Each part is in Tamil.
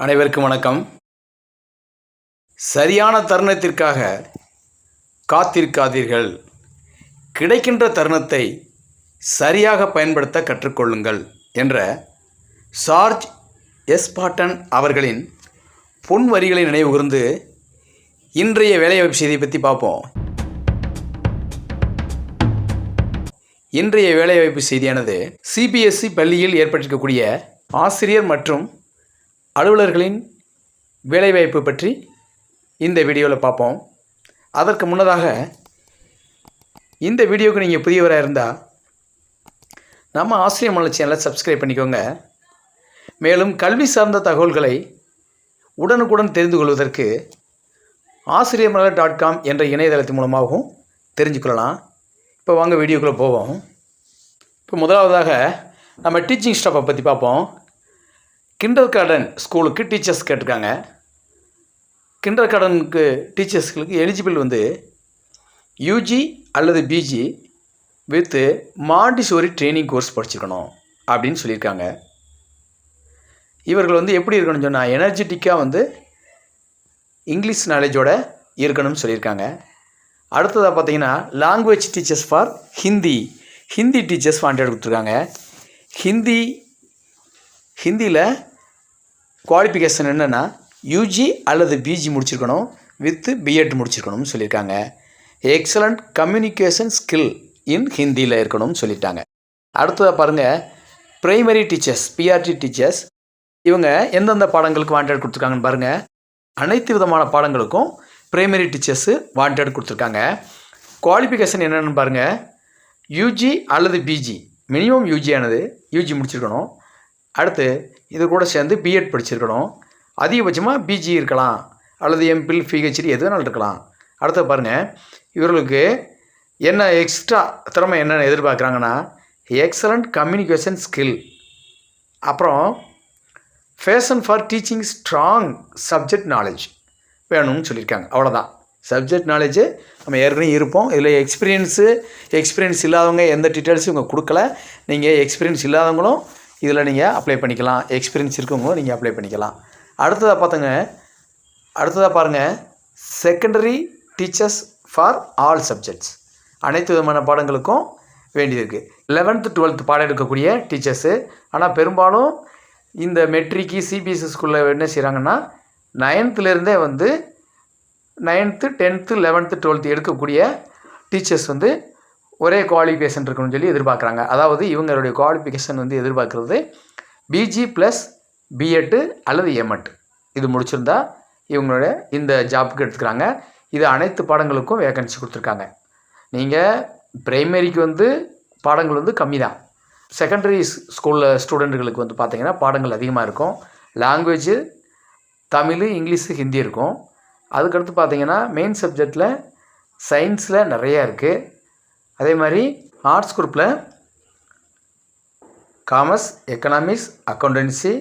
அனைவருக்கும் வணக்கம். சரியான தருணத்திற்காக காத்திருக்காதீர்கள். கிடைக்கின்ற தருணத்தை சரியாக பயன்படுத்த கற்றுக்கொள்ளுங்கள் என்ற சார்ஜ் எஸ் பாட்டன் அவர்களின் பொன் வரிகளை நினைவுகூர்ந்து இன்றைய வேலைவாய்ப்பு செய்தியை பற்றி பார்ப்போம். இன்றைய வேலைவாய்ப்பு செய்தியானது சிபிஎஸ்சி பள்ளியில் ஏற்பட்டிருக்கக்கூடிய ஆசிரியர் மற்றும் அலுவலர்களின் வேலைவாய்ப்பு பற்றி இந்த வீடியோவில் பார்ப்போம். அதற்கு முன்னதாக இந்த வீடியோவுக்கு நீங்கள் புதியவராக இருந்தால் நம்ம ஆசிரியர் மலை சேனலை சப்ஸ்கிரைப் பண்ணிக்கோங்க. மேலும் கல்வி சார்ந்த தகவல்களை உடனுக்குடன் தெரிந்து கொள்வதற்கு ஆசிரியர் மலர் டாட் காம் என்ற இணையதளத்தின் மூலமாகவும் தெரிஞ்சுக்கொள்ளலாம். இப்போ வாங்க வீடியோக்குள்ளே போவோம். இப்போ முதலாவதாக நம்ம டீச்சிங் ஸ்டாஃபை பற்றி பார்ப்போம். கிண்டர் கார்டன் ஸ்கூலுக்கு டீச்சர்ஸ் கேட்டிருக்காங்க. கிண்டர் கார்டனுக்கு டீச்சர்ஸ்களுக்கு எலிஜிபிள் வந்து யூஜி அல்லது PG with Montessori training course படிச்சிருக்கணும் அப்படின்னு சொல்லியிருக்காங்க. இவர்கள் வந்து எப்படி இருக்கணும்னு சொன்னால் எனர்ஜெட்டிக்காக வந்து இங்கிலீஷ் நாலேஜோட இருக்கணும்னு சொல்லியிருக்காங்க. அடுத்ததாக பார்த்தீங்கன்னா language teachers for Hindi Hindi teachers wanted கொடுத்துருக்காங்க. ஹிந்தி ஹிந்தியில் குவாலிஃபிகேஷன் என்னென்னா யூஜி அல்லது பிஜி முடிச்சிருக்கணும் வித்து பிஎட் முடிச்சிருக்கணும்னு சொல்லியிருக்காங்க. எக்ஸலண்ட் கம்யூனிகேஷன் ஸ்கில் இன் ஹிந்தியில் இருக்கணும்னு சொல்லிட்டாங்க. அடுத்ததாக பாருங்கள் ப்ரைமரி டீச்சர்ஸ் பிஆர்டி டீச்சர்ஸ் இவங்க எந்தெந்த பாடங்களுக்கு வாண்டட் கொடுத்துருக்காங்கன்னு பாருங்கள் அனைத்து விதமான பாடங்களுக்கும் ப்ரைமரி டீச்சர்ஸு வாண்டட் கொடுத்துருக்காங்க. குவாலிஃபிகேஷன் என்னென்னு பாருங்கள் யூஜி அல்லது பிஜி மினிமம் யூஜி ஆனது யூஜி முடிச்சிருக்கணும். அடுத்து இது கூட சேர்ந்து பிஎட் படிச்சிருக்கணும். அதிகபட்சமாக பிஜி இருக்கலாம். அல்லது எம்பில் பிஹெச்டி எது வேணாலும் இருக்கலாம். அடுத்து பாருங்கள் இவர்களுக்கு என்ன எக்ஸ்ட்ரா திறமை என்னென்ன எதிர்பார்க்குறாங்கன்னா எக்ஸலண்ட் கம்யூனிகேஷன் ஸ்கில் அப்புறம் passion for teaching strong subject knowledge வேணும்னு சொல்லியிருக்காங்க. அவ்வளோதான் சப்ஜெக்ட் நாலேஜு நம்ம ஏற்கனவே இருப்போம். இதில் எக்ஸ்பீரியன்ஸு எக்ஸ்பீரியன்ஸ் இல்லாதவங்க எந்த டீட்டெயில்ஸும் இவங்க கொடுக்கல. நீங்கள் எக்ஸ்பீரியன்ஸ் இல்லாதவங்களும் இதில் நீங்கள் அப்ளை பண்ணிக்கலாம். எக்ஸ்பீரியன்ஸ் இருக்கவங்களும் நீங்கள் அப்ளை பண்ணிக்கலாம். அடுத்ததாக பார்த்துங்க. அடுத்ததாக பாருங்கள் secondary teachers for all subjects அனைத்து விதமான பாடங்களுக்கும் வேண்டியது இருக்குது லெவன்த்து டுவெல்த்து பாடம் எடுக்கக்கூடிய டீச்சர்ஸு ஆனால் பெரும்பாலும் இந்த மெட்ரிக்கு சிபிஎஸ்சி ஸ்கூலில் என்ன செய்கிறாங்கன்னா நைன்த்துலேருந்தே வந்து நைன்த்து டென்த்து லெவன்த்து டுவெல்த்து எடுக்கக்கூடிய டீச்சர்ஸ் வந்து ஒரே குவாலிஃபிகேஷன் இருக்கணும்னு சொல்லி எதிர்பார்க்குறாங்க. அதாவது இவங்களுடைய குவாலிஃபிகேஷன் வந்து எதிர்பார்க்குறது பிஜி ப்ளஸ் பிஎட்டு அல்லது எம்எட் இது முடிச்சிருந்தா இவங்களோட இந்த ஜாப்புக்கு எடுத்துக்கிறாங்க. இது அனைத்து பாடங்களுக்கும் வேகன்சி கொடுத்துருக்காங்க. நீங்கள் ப்ரைமரிக்கு வந்து பாடங்கள் வந்து கம்மி தான் செகண்டரி ஸ்கூலில் ஸ்டூடெண்ட்டுகளுக்கு வந்து பார்த்திங்கன்னா பாடங்கள் அதிகமாக இருக்கும். லாங்குவேஜு தமிழ் இங்கிலீஷு ஹிந்தி இருக்கும். அதுக்கடுத்து பார்த்தீங்கன்னா மெயின் சப்ஜெக்டில் சயின்ஸில் நிறையா இருக்குது அதே மாதிரி ஆர்ட்ஸ் குரூப்பில் காமர்ஸ் எக்கனாமிக்ஸ் அக்கௌண்டன்சி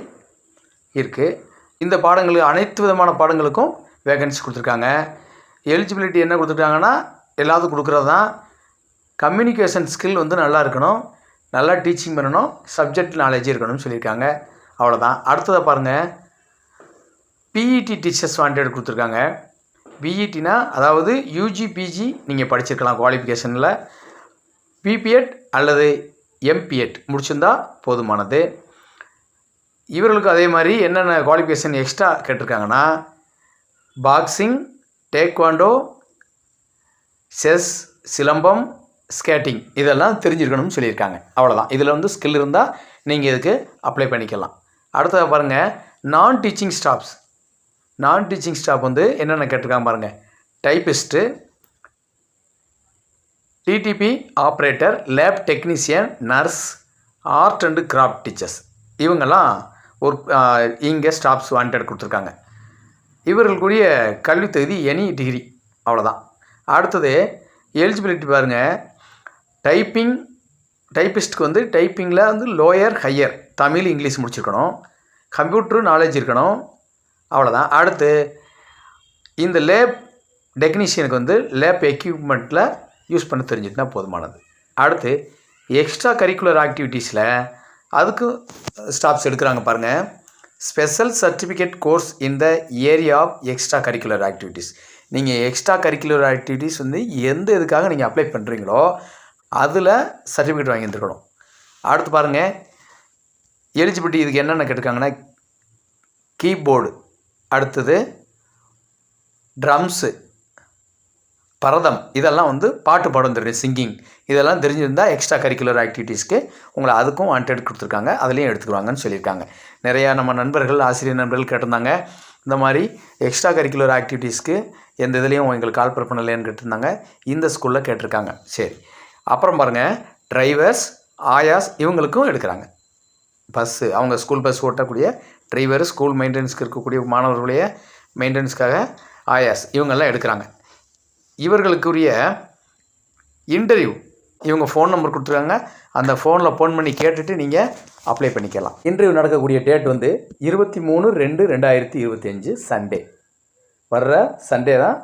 இருக்குது இந்த பாடங்களுக்கு அனைத்து விதமான பாடங்களுக்கும் வேகன்சி கொடுத்துருக்காங்க. எலிஜிபிலிட்டி என்ன கொடுத்துருக்காங்கன்னா எல்லாத்துக்கும் கொடுக்குறது தான் கம்யூனிகேஷன் ஸ்கில் வந்து நல்லா இருக்கணும். நல்லா டீச்சிங் பண்ணணும். சப்ஜெக்ட் நாலேஜ் இருக்கணும்னு சொல்லியிருக்காங்க. அவ்வளோதான் அடுத்ததை பாருங்கள் பிஇடி டீச்சர்ஸ் வாண்டட் கொடுத்துருக்காங்க. பிஇடினா அதாவது யூஜி பிஜி நீங்கள் படிச்சிருக்கலாம் குவாலிஃபிகேஷனில் பிபிஎட் அல்லது எம்பிஎட் முடிச்சிருந்தால் போதுமானது. இவர்களுக்கு அதே மாதிரி என்னென்ன qualification extra கேட்டிருக்காங்கன்னா boxing taekwondo chess silambam skating இதெல்லாம் தெரிஞ்சிருக்கணும்னு சொல்லியிருக்காங்க. அவ்வளோதான் இதில் வந்து ஸ்கில் இருந்தால் நீங்கள் இதுக்கு அப்ளை பண்ணிக்கலாம். அடுத்தது பாருங்கள் non teaching staffs non teaching staff வந்து என்னென்ன கேட்டிருக்காங்க பாருங்கள் typist DTP operator lab technician nurse art and craft teachers இவங்கெல்லாம் ஒரு இங்கே ஸ்டாஃப்ஸ் வாண்டட் கொடுத்துருக்காங்க. இவர்களுக்குரிய கல்வி தகுதி எனி டிகிரி அவ்வளோதான் அடுத்தது எலிஜிபிலிட்டி பாருங்கள் டைப்பிங் டைப்பிஸ்ட்டுக்கு வந்து டைப்பிங்கில் வந்து லோயர் ஹையர் தமிழ் இங்கிலீஷ் முடிச்சிருக்கணும். கம்ப்யூட்ரு நாலேஜ் இருக்கணும். அவ்வளோதான் அடுத்து இந்த லேப் டெக்னீஷியனுக்கு வந்து லேப் எக்யூப்மெண்ட்டில் யூஸ் பண்ண தெரிஞ்சுட்டுனா போதுமானது. அடுத்து எக்ஸ்ட்ரா கரிக்குலர் ஆக்டிவிட்டீஸில் அதுக்கு ஸ்டாப்ஸ் எடுக்கிறாங்க பாருங்கள் special certificate course in the area of extra curricular activities நீங்கள் எக்ஸ்ட்ரா கரிக்குலர் ஆக்டிவிட்டீஸ் வந்து எந்த இதுக்காக நீங்கள் அப்ளை பண்ணுறீங்களோ அதில் சர்டிஃபிகேட் வாங்கி வந்துருக்கணும் அடுத்து பாருங்கள் எலிஜிபிலிட்டி இதுக்கு என்னென்ன கேட்டிருக்காங்கன்னா கீபோர்டு அடுத்தது ட்ரம்ஸு பரதம் இதெல்லாம் வந்து பாட்டு பாடம் தெரியும் சிங்கிங் இதெல்லாம் தெரிஞ்சிருந்தால் எக்ஸ்ட்ரா கரிக்குலர் ஆக்டிவிட்டீஸ்க்கு உங்களை அதுக்கும் வாண்டட் கொடுத்துருக்காங்க அதுலேயும் எடுத்துக்குவாங்கன்னு சொல்லியிருக்காங்க. நிறையா நம்ம நண்பர்கள் ஆசிரியர் நண்பர்கள் கேட்டிருந்தாங்க இந்த மாதிரி எக்ஸ்ட்ரா கரிக்குலர் ஆக்டிவிட்டீஸ்க்கு எந்த இதுலேயும் எங்களுக்கு கால் பண்ணலையான்னு கேட்டிருந்தாங்க இந்த ஸ்கூலில் கேட்டிருக்காங்க. சரி அப்புறம் பாருங்கள் டிரைவர்ஸ் ஆயாஸ் இவங்களுக்கும் எடுக்கிறாங்க. பஸ்ஸு அவங்க ஸ்கூல் பஸ் ஓட்டக்கூடிய டிரைவர் ஸ்கூல் மெயின்டெனன்ஸ்க்கு இருக்கக்கூடிய மாணவர்களுடைய மெயின்டெனன்ஸ்க்காக ஆயாஸ் இவங்கெல்லாம் எடுக்கிறாங்க. இவர்களுக்குரிய இன்டர்வியூ. இவங்க ஃபோன் நம்பர் கொடுத்துருக்காங்க. அந்த ஃபோனில் ஃபோன் பண்ணி கேட்டுட்டு நீங்கள் அப்ளை பண்ணிக்கலாம். இன்டர்வியூ நடக்கக்கூடிய டேட் வந்து இருபத்தி மூணு ரெண்டு ரெண்டாயிரத்தி இருபத்தி அஞ்சு சண்டே வர்ற சண்டே தான்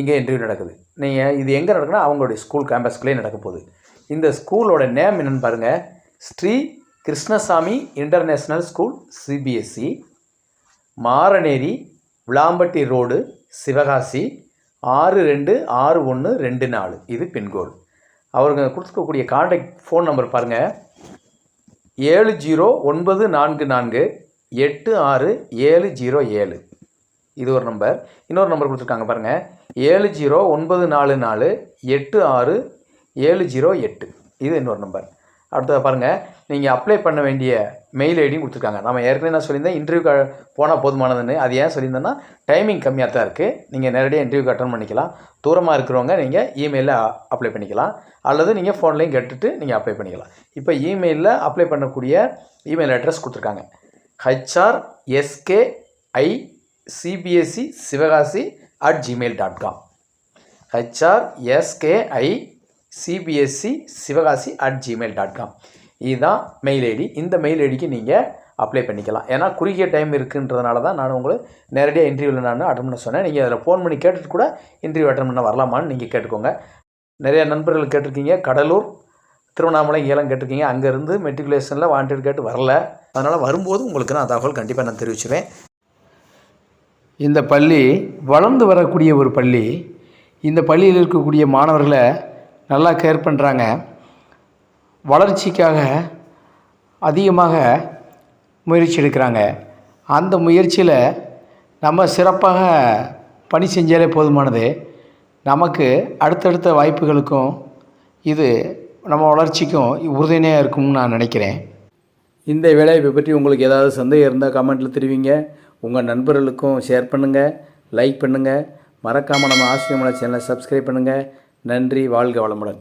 இங்கே இன்டர்வியூ நடக்குது. நீங்கள் இது எங்கே நடக்குன்னா அவங்களுடைய ஸ்கூல் கேம்பஸ்குள்ளேயே நடக்க போகுது. இந்த ஸ்கூலோட நேம் என்னென்னு பாருங்கள் Sri Krishnasamy international school CBSE Maraneri Vilampatti road Sivakasi ஆறு ரெண்டு ஆறு ஒன்று ரெண்டு நாலு. இது பின்கோடு. அவருங்க கொடுத்துக்கக்கூடிய கான்டாக்ட் ஃபோன் நம்பர் பாருங்கள் ஏழு ஜீரோ ஒன்பது நான்கு நான்கு எட்டு ஆறு ஏழு ஜீரோ ஏழு. இது ஒரு நம்பர் இன்னொரு நம்பர் கொடுத்துருக்காங்க பாருங்கள் ஏழு ஜீரோ ஒன்பது நாலு நாலு எட்டு ஆறு ஏழு ஜீரோ எட்டு. இது இன்னொரு நம்பர் அடுத்தது பாருங்கள் நீங்கள் அப்ளை பண்ண வேண்டிய மெயில் ஐடியும் கொடுத்துருக்காங்க. நம்ம ஏற்கனவே நான் சொல்லியிருந்தேன் இன்டர்வியூ போனால் போதுமானதுன்னு. அது ஏன் சொல்லியிருந்தேன்னா டைமிங் கம்மியாக தான் இருக்குது நீங்கள் நேரடியாக இன்டர்வியூ அட்டன் பண்ணிக்கலாம். தூரமாக இருக்கிறவங்க நீங்கள் இமெயிலில் அப்ளை பண்ணிக்கலாம். அல்லது நீங்கள் ஃபோன்லேயும் கேட்டுட்டு நீங்கள் அப்ளை பண்ணிக்கலாம். இப்போ இமெயிலில் அப்ளை பண்ணக்கூடிய இமெயில் அட்ரஸ் கொடுத்துருக்காங்க. HR SK I CBSE Sivakasi at Gmail dot com HR SKI CBSE Sivakasi at Gmail dot com இதுதான் மெயில் ஐடி இந்த மெயில் ஐடிக்கு நீங்கள் அப்ளை பண்ணிக்கலாம். ஏன்னா குறுகிய டைம் இருக்குன்றதுனால தான் நான் உங்களுக்கு நேரடியாக இன்டர்வியூவில் நான் அட்டன் பண்ண சொன்னேன். நீங்கள் அதில் ஃபோன் பண்ணி கேட்டுட்டு கூட இன்டர்வியூ அட்டன் பண்ண வரலாமான்னு நீங்கள் கேட்டுக்கோங்க. நிறைய நண்பர்கள் கேட்டிருக்கீங்க. கடலூர் திருவண்ணாமலை ஏலம் கேட்டிருக்கீங்க. அங்கேருந்து மெட்ரிகுலேஷனில் வாண்டட் கேட்டு வரல. அதனால் வரும்போது உங்களுக்கு நான் தகவல் கண்டிப்பாக நான் தெரிவிச்சுவேன் இந்த பள்ளி வளர்ந்து வரக்கூடிய ஒரு பள்ளி. இந்த பள்ளியில் இருக்கக்கூடிய மாணவர்களை நல்லா கேர் பண்ணுறாங்க வளர்ச்சிக்காக அதிகமாக முயற்சி எடுக்கிறாங்க. அந்த முயற்சியில் நம்ம சிறப்பாக பணி செஞ்சாலே போதுமானது. நமக்கு அடுத்தடுத்த வாய்ப்புகளுக்கும் இது நம்ம வளர்ச்சிக்கும் உறுதுணையாக இருக்கும்னு நான் நினைக்கிறேன். இந்த வேலையை பற்றி உங்களுக்கு ஏதாவது சந்தேகம் இருந்தால் கமெண்ட்டில் தெரிவிங்க. உங்கள் நண்பர்களுக்கும் ஷேர் பண்ணுங்கள் லைக் பண்ணுங்கள் மறக்காமல் நம்ம ஆசிரியமலை சேனலை சப்ஸ்கிரைப் பண்ணுங்கள் நன்றி வாழ்க வளமுடன்.